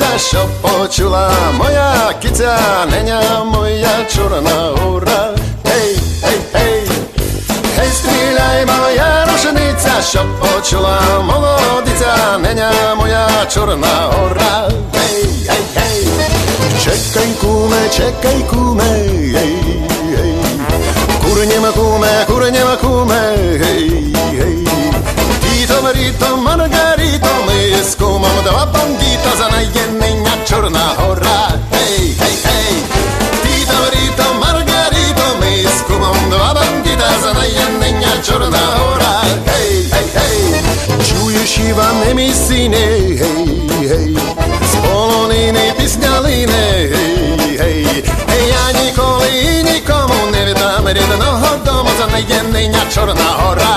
рушениця, щоб почула моя киця, неня моя чорна гора. Гей, гей, гей, гей, стріляй, моя рушениця, щоб почула молодиця, неня моя чорна гора. Гей, гей, гей, чекай, куме, чекай, куме, гей, гей, курнєма куме, курнєма куме, гей, гей. Тіто Маріто, Маргаріто, ми з кумом два бандіта за наєнення Чорна гора. Гей, гей, гей. Тіто Маріто, Маргаріто, ми з кумом два бандіта за наєнення Чорна гора. Гей, гей, гей. Чуєш, Іване, мій сине, гей, гей. З полонини пісня лине, гей, гей. Я ніколи і нікому не віддам рідного дому за наєнення Чорна гора.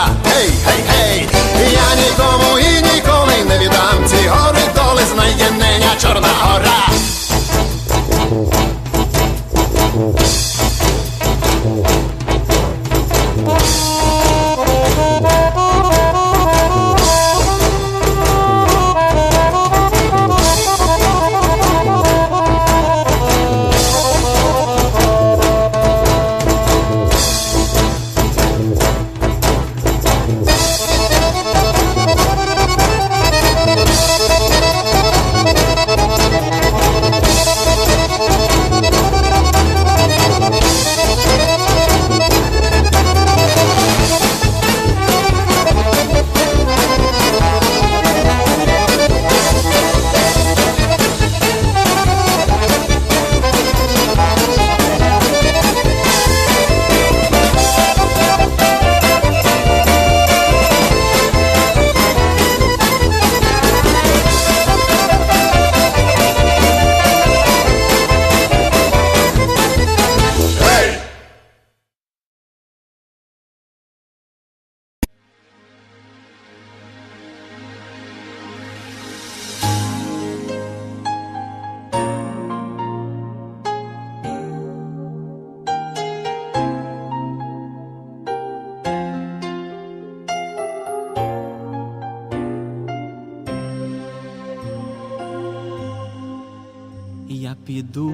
Піду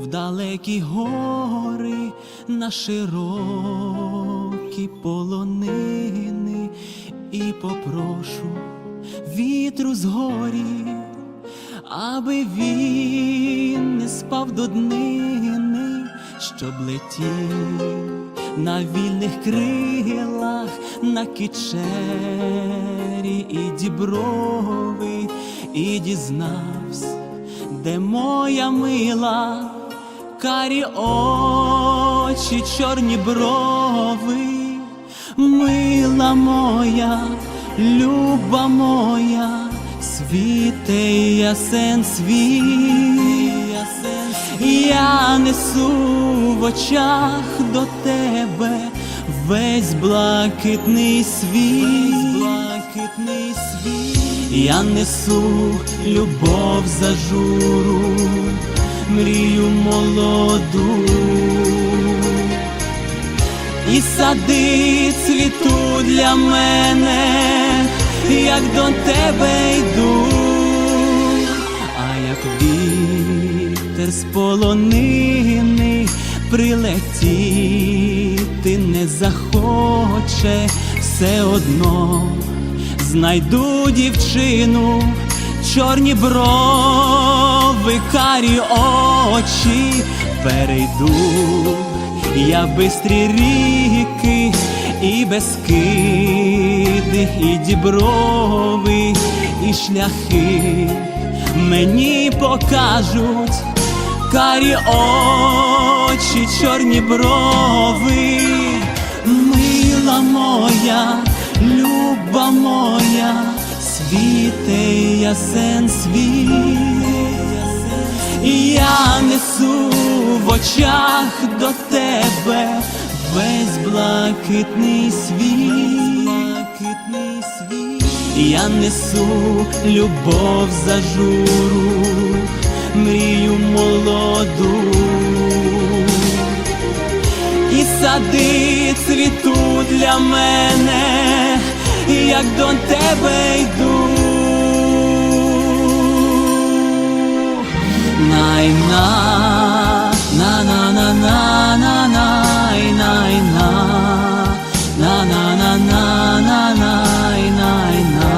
в далекі гори на широкі полонини і попрошу вітру з горі, аби він не спав до днини, щоб летів на вільних крилах на кичері і діброви, і дізнався де моя мила, карі очі, чорні брови, мила моя, люба моя, світе ясен світ, я несу в очах до тебе весь блакитний світ. Я несу любов за журу, мрію молоду, і сади цвіту для мене, як до тебе йду, а як вітер з полонини прилетіти не захоче все одно знайду дівчину, чорні брови, карі очі, перейду я бистрі ріки і безкиди, і діброви, і шляхи. Мені покажуть карі очі, чорні брови, мила моя, люба моя, світе ясен світ, я несу в очах до тебе весь блакитний світ. Я несу любов зажуру, мрію молоду. І сади цвітуть для мене, як до тебе йду. Най-на, на-на-на-на-на-най-най-на, на-на-на-на-на-най-най-на,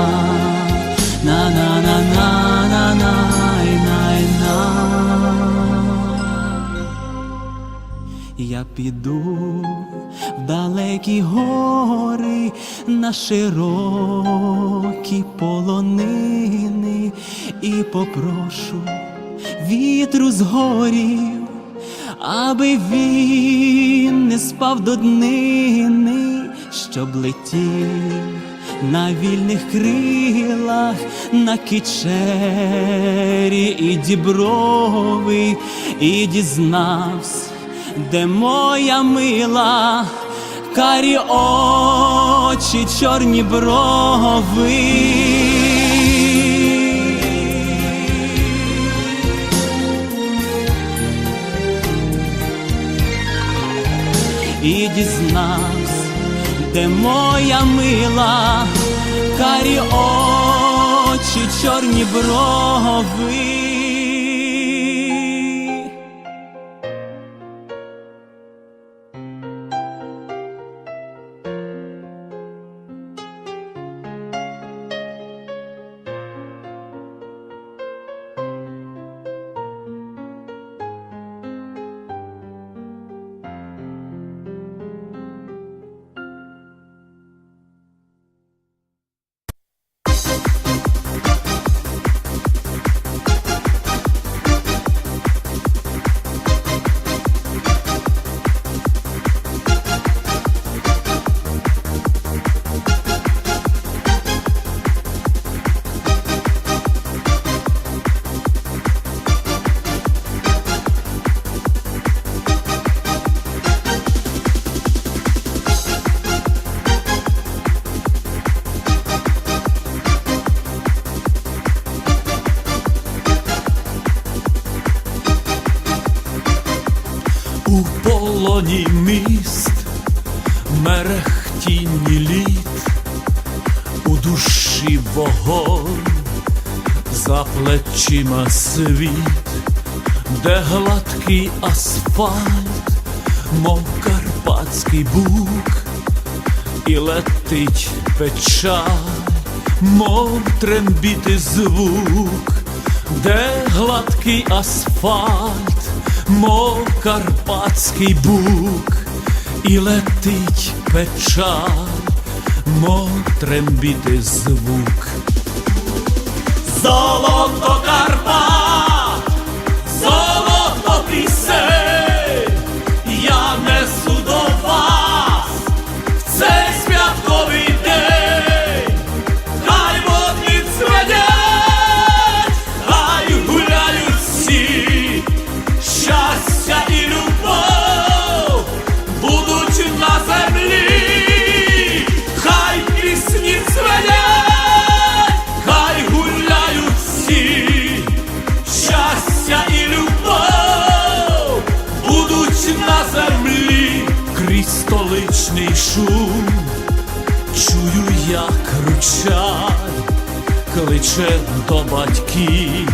на-на-на-на-най-най-на. Я піду в далекі гори на широкі полонини. І попрошу вітру з горів, аби він не спав до днини, щоб летів на вільних крилах, на кичері і діброви, і дізнався, де моя мила, карі очі, чорні брови. і дізнався, де моя мила, карі очі, чорні брови. Полоні міст, мерехтінні літ, у душі вогонь, за плечима світ, де гладкий асфальт, мов карпатський бук, і летить печаль, мов трембіти звук, де гладкий асфальт, мов карпатський бук, і летить печаль, мов трембіти звук. Золото Карпат, кличе до батьків,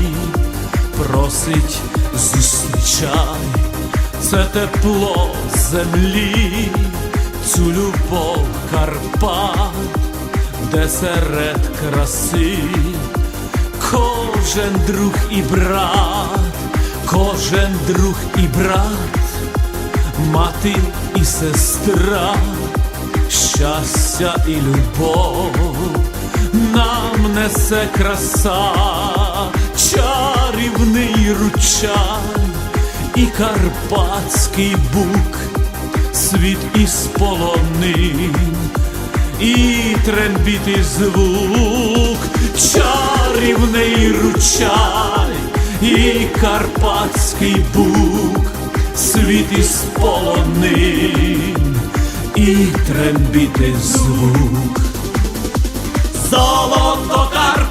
просить зустрічай, це тепло землі, цю любов Карпат, де серед краси кожен друг і брат, кожен друг і брат, мати і сестра, щастя і любов несе краса, чарівний ручай і карпатський бук, світ із полонин і трембіти звук, чарівний ручай і карпатський бук, світ із полонин і трембіти звук. Золото Карпат